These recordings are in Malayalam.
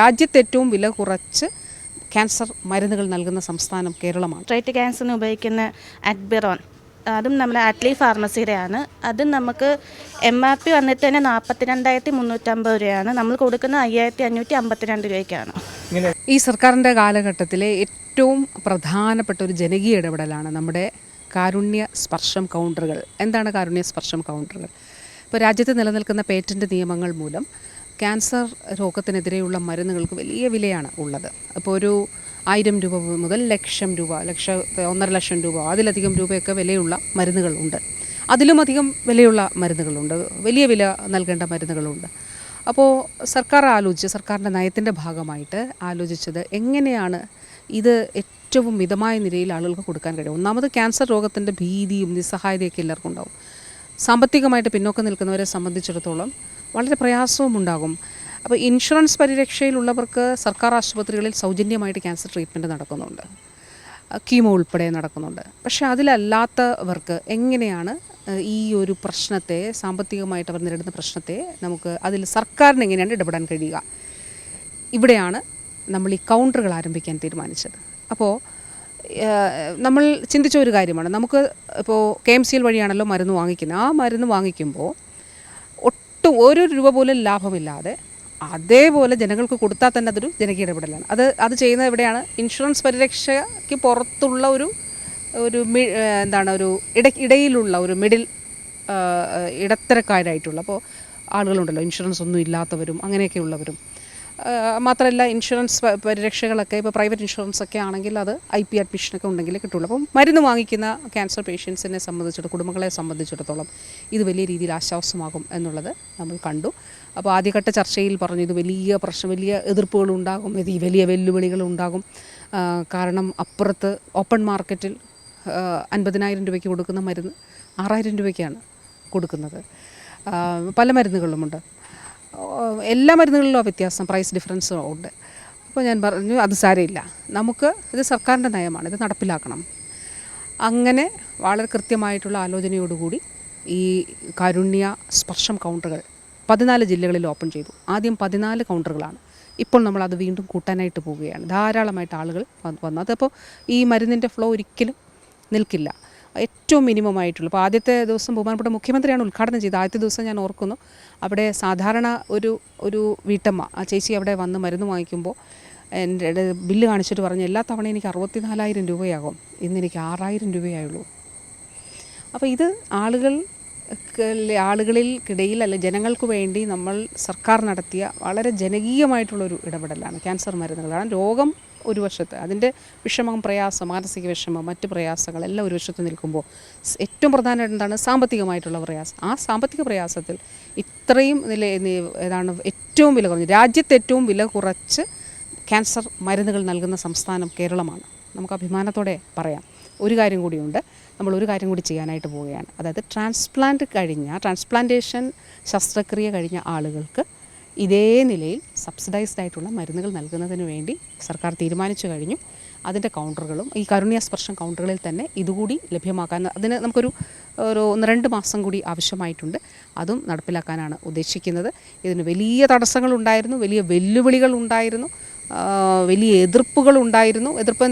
രാജ്യത്ത് ഏറ്റവും വില കുറച്ച് ക്യാൻസർ മരുന്നുകൾ നൽകുന്ന സംസ്ഥാനം കേരളമാണ്. ട്രൈറ്റ് ക്യാൻസറിന് ഉപയോഗിക്കുന്ന അഡ്ബിറോൺ അതും നമ്മുടെ അറ്റ്ലി ഫാർമസിയുടെയാണ് അതും നമുക്ക് എം ആർ പി വന്നിട്ട് തന്നെ നാൽപ്പത്തി രണ്ടായിരത്തി മുന്നൂറ്റമ്പത് രൂപയാണ്. നമ്മൾ കൊടുക്കുന്ന അയ്യായിരത്തി അഞ്ഞൂറ്റി അമ്പത്തിരണ്ട് രൂപയ്ക്കാണ് ഈ സർക്കാരിന്റെ കാലഘട്ടത്തിലെ ഏറ്റവും പ്രധാനപ്പെട്ട ഒരു ജനകീയ ഇടപെടലാണ് നമ്മുടെ കാരുണ്യ സ്പർശം കൗണ്ടറുകൾ. എന്താണ് കാരുണ്യ സ്പർശം കൗണ്ടറുകൾ? ഇപ്പോൾ രാജ്യത്ത് നിലനിൽക്കുന്ന പേറ്റന്റ് നിയമങ്ങൾ മൂലം ക്യാൻസർ രോഗത്തിനെതിരെയുള്ള മരുന്നുകൾക്ക് വലിയ വിലയാണ് ഉള്ളത്. അപ്പോൾ ഒരു ആയിരം രൂപ മുതൽ ലക്ഷം രൂപ ലക്ഷ ഒന്നര ലക്ഷം രൂപ അതിലധികം രൂപയൊക്കെ വിലയുള്ള മരുന്നുകളുണ്ട് അതിലുമധികം വിലയുള്ള മരുന്നുകളുണ്ട്. വലിയ വില നൽകേണ്ട മരുന്നുകളുണ്ട്. അപ്പോൾ സർക്കാർ ആലോചിച്ച് സർക്കാരിന്റെ നയത്തിന്റെ ഭാഗമായിട്ട് ആലോചിച്ചത് എങ്ങനെയാണ് ഇത് ഏറ്റവും മിതമായ നിലയിൽ ആളുകൾക്ക് കൊടുക്കാൻ കഴിയും ഒന്നാമത് ക്യാൻസർ രോഗത്തിന്റെ ഭീതിയും നിസ്സഹായതയൊക്കെ എല്ലാവർക്കും ഉണ്ടാവും. സാമ്പത്തികമായിട്ട് പിന്നോക്കം നിൽക്കുന്നവരെ സംബന്ധിച്ചിടത്തോളം വളരെ പ്രയാസവും ഉണ്ടാകും അപ്പോൾ ഇൻഷുറൻസ് പരിരക്ഷയിലുള്ളവർക്ക് സർക്കാർ ആശുപത്രികളിൽ സൗജന്യമായിട്ട് ക്യാൻസർ ട്രീറ്റ്മെന്റ് നടക്കുന്നുണ്ട്. കീമോ ഉൾപ്പെടെ നടക്കുന്നുണ്ട്. പക്ഷേ അതിലല്ലാത്തവർക്ക് എങ്ങനെയാണ് ഈ ഒരു പ്രശ്നത്തെ സാമ്പത്തികമായിട്ട് അവർ നേരിടുന്ന പ്രശ്നത്തെ നമുക്ക് അതിൽ സർക്കാരിന് എങ്ങനെയാണ് ഇടപെടാൻ കഴിയുക? ഇവിടെയാണ് നമ്മൾ ഈ കൗണ്ടറുകൾ ആരംഭിക്കാൻ തീരുമാനിച്ചത്. അപ്പോൾ നമ്മൾ ചിന്തിച്ച ഒരു കാര്യമാണ്. നമുക്ക് ഇപ്പോൾ കെ എം സിയിൽ വഴിയാണല്ലോ മരുന്ന് വാങ്ങിക്കുന്നത് ആ മരുന്ന് വാങ്ങിക്കുമ്പോൾ ഒട്ടും ഒരു രൂപ പോലും ലാഭമില്ലാതെ അതേപോലെ ജനങ്ങൾക്ക് കൊടുത്താൽ തന്നെ അതൊരു ജനകീയ ഇടപെടലാണ്. അത് അത് ചെയ്യുന്നത് എവിടെയാണ്? ഇൻഷുറൻസ് പരിരക്ഷയ്ക്ക് പുറത്തുള്ള ഒരു ഒരു എന്താണ് ഒരു ഇട ഇടയിലുള്ള ഒരു മിഡിൽ ഇടത്തരക്കാരായിട്ടുള്ള അപ്പോൾ ആളുകളുണ്ടല്ലോ. ഇൻഷുറൻസ് ഒന്നും ഇല്ലാത്തവരും അങ്ങനെയൊക്കെ ഉള്ളവരും. ആഹ് മാത്രമല്ല ഇൻഷുറൻസ് പരിരക്ഷകളൊക്കെ ഇപ്പോൾ പ്രൈവറ്റ് ഇൻഷുറൻസ് ഒക്കെ ആണെങ്കിൽ അത് ഐ പി അഡ്മിഷനൊക്കെ ഉണ്ടെങ്കിൽ കിട്ടുള്ളൂ. അപ്പം മരുന്ന് വാങ്ങിക്കുന്ന ക്യാൻസർ പേഷ്യൻസിനെ സംബന്ധിച്ചിടത്തോളം കുടുംബങ്ങളെ സംബന്ധിച്ചിടത്തോളം ഇത് വലിയ രീതിയിൽ ആശ്വാസമാകും എന്നുള്ളത് നമ്മൾ കണ്ടു. അപ്പോൾ ആദ്യഘട്ട ചർച്ചയിൽ പറഞ്ഞു ഇത് വലിയ പ്രശ്നം വലിയ എതിർപ്പുകൾ ഉണ്ടാകും ഇത് വലിയ വെല്ലുവിളികൾ ഉണ്ടാകും. കാരണം അപ്പുറത്ത് ഓപ്പൺ മാർക്കറ്റിൽ അൻപതിനായിരം രൂപയ്ക്ക് കൊടുക്കുന്ന മരുന്ന് ആറായിരം രൂപയ്ക്കാണ് കൊടുക്കുന്നത്. പല മരുന്നുകളുമുണ്ട്. എല്ലാ മരുന്നുകളിലും വ്യത്യാസം പ്രൈസ് ഡിഫറൻസ് ഉണ്ട്. അപ്പോൾ ഞാൻ പറഞ്ഞു അത് സാരമില്ല. നമുക്ക് ഇത് സർക്കാരിന്റെ നയമാണ് ഇത് നടപ്പിലാക്കണം. അങ്ങനെ വളരെ കൃത്യമായിട്ടുള്ള ആലോചനയോടുകൂടി ഈ കാരുണ്യ സ്പർശം കൗണ്ടറുകൾ പതിനാല് ജില്ലകളിൽ ഓപ്പൺ ചെയ്തു. ആദ്യം പതിനാല് കൗണ്ടറുകളാണ് ഇപ്പോൾ നമ്മൾ അത് വീണ്ടും കൂട്ടാനായിട്ട് പോവുകയാണ്. ധാരാളമായിട്ട് ആളുകൾ വന്നു. അതപ്പോൾ ഈ മരുന്നിന്റെ ഫ്ലോ ഒരിക്കലും നിൽക്കില്ല. ഏറ്റവും മിനിമം ആയിട്ടുള്ളൂ അപ്പോൾ ആദ്യത്തെ ദിവസം ബഹുമാനപ്പെട്ട മുഖ്യമന്ത്രിയാണ് ഉദ്ഘാടനം ചെയ്തത്. ആദ്യത്തെ ദിവസം ഞാൻ ഓർക്കുന്നു അവിടെ സാധാരണ ഒരു ഒരു വീട്ടമ്മ ആ ചേച്ചി അവിടെ വന്ന് മരുന്ന് വാങ്ങിക്കുമ്പോൾ എന്റെ ബില്ല് കാണിച്ചിട്ട് പറഞ്ഞു എല്ലാ തവണയും എനിക്ക് അറുപത്തിനാലായിരം രൂപയാകും. ഇന്ന് എനിക്ക് ആറായിരം രൂപയായുള്ളൂ അപ്പോൾ ഇത് ആളുകൾ ആളുകളിൽക്കിടയിൽ അല്ല ജനങ്ങൾക്ക് വേണ്ടി നമ്മൾ സർക്കാർ നടത്തിയ വളരെ ജനകീയമായിട്ടുള്ളൊരു ഇടപെടലാണ് ക്യാൻസർ കാരണം രോഗം ഒരു വശത്ത് അതിന്റെ വിഷമം പ്രയാസം മാനസിക വിഷമം മറ്റ് പ്രയാസങ്ങൾ എല്ലാം ഒരു വശത്ത് നിൽക്കുമ്പോൾ ഏറ്റവും പ്രധാനമായിട്ട് എന്താണ്? സാമ്പത്തികമായിട്ടുള്ള പ്രയാസം. ആ സാമ്പത്തിക പ്രയാസത്തിൽ ഇത്രയും നില ഏതാണ് ഏറ്റവും വില കുറഞ്ഞ് രാജ്യത്ത് ഏറ്റവും വില കുറച്ച് ക്യാൻസർ മരുന്നുകൾ നൽകുന്ന സംസ്ഥാനം കേരളമാണ്. നമുക്ക് അഭിമാനത്തോടെ പറയാം. ഒരു കാര്യം കൂടിയുണ്ട്. നമ്മൾ ഒരു കാര്യം കൂടി ചെയ്യാനായിട്ട് പോവുകയാണ്. അതായത് ട്രാൻസ്പ്ലാന്റ് കഴിഞ്ഞ ട്രാൻസ്പ്ലാന്റേഷൻ ശസ്ത്രക്രിയ കഴിഞ്ഞ ആളുകൾക്ക് ഇതേ നിലയിൽ സബ്സിഡൈസ്ഡ് ആയിട്ടുള്ള മരുന്നുകൾ നൽകുന്നതിന് വേണ്ടി സർക്കാർ തീരുമാനിച്ചു കഴിഞ്ഞു. അതിന്റെ കൗണ്ടറുകളും ഈ കരുണ്യസ്പർശം കൗണ്ടറുകളിൽ തന്നെ ഇതുകൂടി ലഭ്യമാക്കാൻ അതിന് നമുക്കൊരു ഒരു ഒന്ന് രണ്ട് മാസം കൂടി ആവശ്യമായിട്ടുണ്ട്. അതും നടപ്പിലാക്കാനാണ് ഉദ്ദേശിക്കുന്നത്. ഇതിന് വലിയ തടസ്സങ്ങളുണ്ടായിരുന്നു വലിയ വെല്ലുവിളികൾ ഉണ്ടായിരുന്നു. വലിയ എതിർപ്പുകൾ ഉണ്ടായിരുന്നു എതിർപ്പ്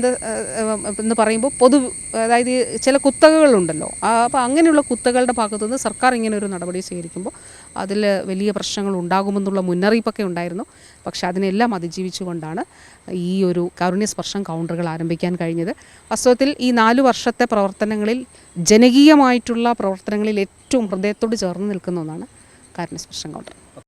എന്ന് പറയുമ്പോൾ പൊതു അതായത് ചില കുത്തകകളുണ്ടല്ലോ. അപ്പോൾ അങ്ങനെയുള്ള കുത്തകളുടെ ഭാഗത്തുനിന്ന് സർക്കാർ ഇങ്ങനെ ഒരു നടപടി സ്വീകരിക്കുമ്പോൾ അതിൽ വലിയ പ്രശ്നങ്ങൾ ഉണ്ടാകുമെന്നുള്ള മുന്നറിയിപ്പൊക്കെ ഉണ്ടായിരുന്നു. പക്ഷെ അതിനെല്ലാം അതിജീവിച്ചുകൊണ്ടാണ് ഈ ഒരു കാരുണ്യ സ്പർശം കൗണ്ടറുകൾ ആരംഭിക്കാൻ കഴിഞ്ഞത്. വാസ്തവത്തിൽ ഈ നാല് വർഷത്തെ പ്രവർത്തനങ്ങളിൽ ജനകീയമായിട്ടുള്ള പ്രവർത്തനങ്ങളിൽ ഏറ്റവും ഹൃദയത്തോട് ചേർന്ന് നിൽക്കുന്ന ഒന്നാണ് കാരുണ്യ സ്പർശം കൗണ്ടർ.